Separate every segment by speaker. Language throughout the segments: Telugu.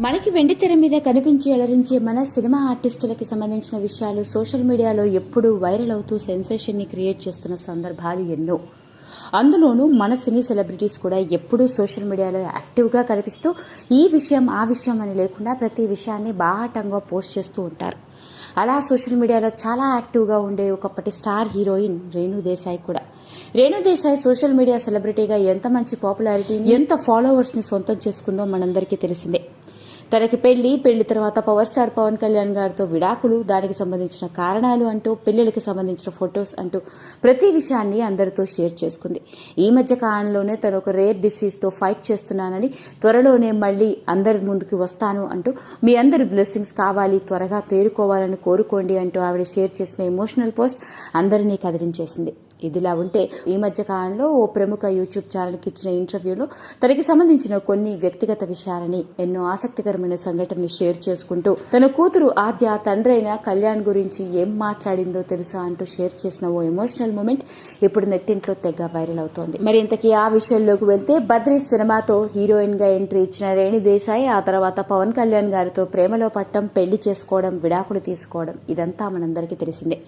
Speaker 1: మనకి వెండి తెర మీద కనిపించి అలరించే మన సినిమా ఆర్టిస్టులకి సంబంధించిన విషయాలు సోషల్ మీడియాలో ఎప్పుడూ వైరల్ అవుతూ సెన్సేషన్ని క్రియేట్ చేస్తున్న సందర్భాలు ఎన్నో. అందులోనూ మన సినీ సెలబ్రిటీస్ కూడా ఎప్పుడూ సోషల్ మీడియాలో యాక్టివ్గా కనిపిస్తూ ఈ విషయం ఆ విషయం అని లేకుండా ప్రతి విషయాన్ని బాహాటంగా పోస్ట్ చేస్తూ ఉంటారు. అలా సోషల్ మీడియాలో చాలా యాక్టివ్గా ఉండే ఒకప్పటి స్టార్ హీరోయిన్ రేణు దేశాయ్ కూడా. రేణు దేశాయ్ సోషల్ మీడియా సెలబ్రిటీగా ఎంత మంచి పాపులారిటీని ఎంత ఫాలోవర్స్ని సొంతం చేసుకుందో మనందరికీ తెలిసిందే. తనకి పెళ్ళి పెళ్ళి తర్వాత పవర్ స్టార్ పవన్ కళ్యాణ్ గారితో విడాకులు దానికి సంబంధించిన కారణాలు అంటూ పెళ్ళిళ్ళకి సంబంధించిన ఫొటోస్ అంటూ ప్రతి విషయాన్ని అందరితో షేర్ చేసుకుంది. ఈ మధ్య కాలంలోనే తను ఒక రేర్ డిసీజ్తో ఫైట్ చేస్తున్నానని త్వరలోనే మళ్ళీ అందరి ముందుకు వస్తాను అంటూ మీ అందరి బ్లెస్సింగ్స్ కావాలి త్వరగా పేరుకోవాలని కోరుకోండి అంటూ ఆవిడ షేర్ చేసిన ఎమోషనల్ పోస్ట్ అందరినీ కదిలించేసింది. ఇదిలా ఉంటే ఈ మధ్య కాలంలో ఓ ప్రముఖ యూట్యూబ్ ఛానల్కి ఇచ్చిన ఇంటర్వ్యూలో తనకి సంబంధించిన కొన్ని వ్యక్తిగత విషయాలని ఎన్నో ఆసక్తికరమైన సంఘటనలు షేర్ చేసుకుంటూ తన కూతురు ఆద్య తండ్రైన కళ్యాణ్ గురించి ఏం మాట్లాడిందో తెలుసా అంటూ షేర్ చేసిన ఓ ఎమోషనల్ మూమెంట్ ఇప్పుడు నెట్టింట్లో తెగ వైరల్ అవుతోంది. మరి ఇంతకీ ఆ విషయంలోకి వెళ్తే బద్రీ సినిమాతో హీరోయిన్గా ఎంట్రీ ఇచ్చిన రేణి దేశాయ్ ఆ తర్వాత పవన్ కళ్యాణ్ గారితో ప్రేమలో పట్టం పెళ్ళి చేసుకోవడం విడాకులు తీసుకోవడం ఇదంతా మనందరికీ తెలిసిందే.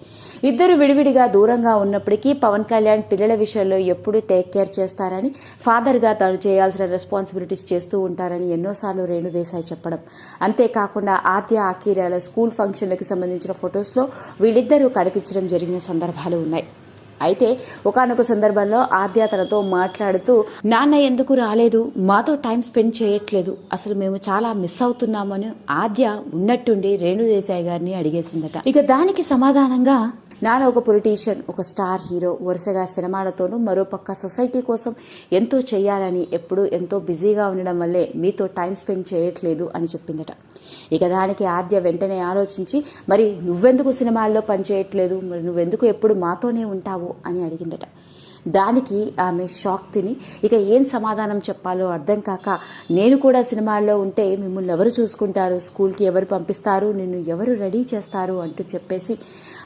Speaker 1: ఇద్దరు విడివిడిగా దూరంగా ఉన్నప్పటికీ పవన్ కళ్యాణ్ పిల్లల విషయంలో ఎప్పుడూ టేక్ కేర్ చేస్తారని ఫాదర్గా తాను చేయాల్సిన రెస్పాన్సిబిలిటీస్ చేస్తూ ఉంటారని ఎన్నోసార్లు రేణుదేశాయ్ చెప్పడం. అంతేకాకుండా ఆద్య ఆకీరాల స్కూల్ ఫంక్షన్లకు సంబంధించిన ఫొటోస్లో వీళ్ళిద్దరూ కనిపించడం జరిగిన సందర్భాలు ఉన్నాయి. అయితే ఒకనొక సందర్భంలో ఆద్య తనతో మాట్లాడుతూ నాన్న ఎందుకు రాలేదు? మాతో టైం స్పెండ్ చేయట్లేదు. అసలు మేము చాలా మిస్ అవుతున్నామని ఆద్య ఉన్నట్టుండి రేణుదేశాయ్ గారిని అడిగేసిందట. ఇక దానికి సమాధానంగా నాన్న ఒక పొలిటీషియన్ ఒక స్టార్ హీరో వరుసగా సినిమాలతోనూ మరోపక్క సొసైటీ కోసం ఎంతో చేయాలని ఎప్పుడూ ఎంతో బిజీగా ఉండడం వల్లే మీతో టైం స్పెండ్ చేయట్లేదు అని చెప్పిందట. ఇక దానికి ఆద్య వెంటనే ఆలోచించి మరి నువ్వెందుకు సినిమాల్లో పనిచేయట్లేదు మరి నువ్వెందుకు ఎప్పుడు మాతోనే ఉంటావు? అని అడిగిందట. దానికి ఆమె షాక్ తిని ఇక ఏం సమాధానం చెప్పాలో అర్థం కాక నేను కూడా సినిమాల్లో ఉంటే మిమ్మల్ని ఎవరు చూసుకుంటారు? స్కూల్కి ఎవరు పంపిస్తారు? నిన్ను ఎవరు రెడీ చేస్తారు? అంటూ చెప్పేసి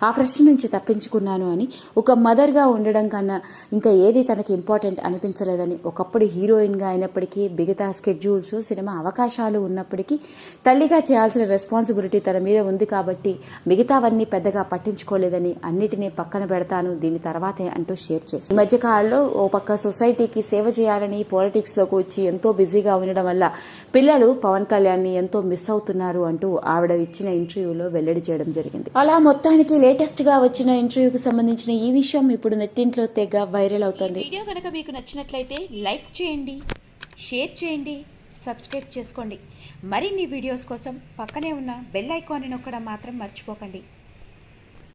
Speaker 1: ఆ ప్రశ్న నుంచి తప్పించుకున్నాను అని ఒక మదర్గా ఉండడం కన్నా ఇంకా ఏది తనకి ఇంపార్టెంట్ అనిపించలేదని ఒకప్పుడు హీరోయిన్గా అయినప్పటికీ మిగతా స్కెడ్యూల్స్ సినిమా అవకాశాలు ఉన్నప్పటికీ తల్లిగా చేయాల్సిన రెస్పాన్సిబిలిటీ తన మీద ఉంది కాబట్టి మిగతావన్నీ పెద్దగా పట్టించుకోలేదని అన్నిటినీ పక్కన పెడతాను దీని తర్వాతే అంటూ షేర్ చేసి ఈ మధ్య కాలంలో ఓ పక్క సొసైటీకి సేవ చేయాలని పాలిటిక్స్లోకి వచ్చి ఎంతో బిజీగా ఉండడం వల్ల పిల్లలు పవన్ కళ్యాణ్ని ఎంతో మిస్ అవుతున్నారు అంటూ ఆవిడ ఇచ్చిన ఇంటర్వ్యూలో వెల్లడి చేయడం జరిగింది. అలా మొత్తానికి లేటెస్ట్గా వచ్చిన ఇంటర్వ్యూకి సంబంధించిన ఈ విషయం ఇప్పుడు నెట్టింట్లో తెగ వైరల్ అవుతుంది.
Speaker 2: వీడియో కనుక మీకు నచ్చినట్లయితే లైక్ చేయండి షేర్ చేయండి సబ్స్క్రైబ్ చేసుకోండి. మరిన్ని వీడియోస్ కోసం పక్కనే ఉన్న బెల్ ఐకాన్ని నొక్కడం మాత్రం మర్చిపోకండి.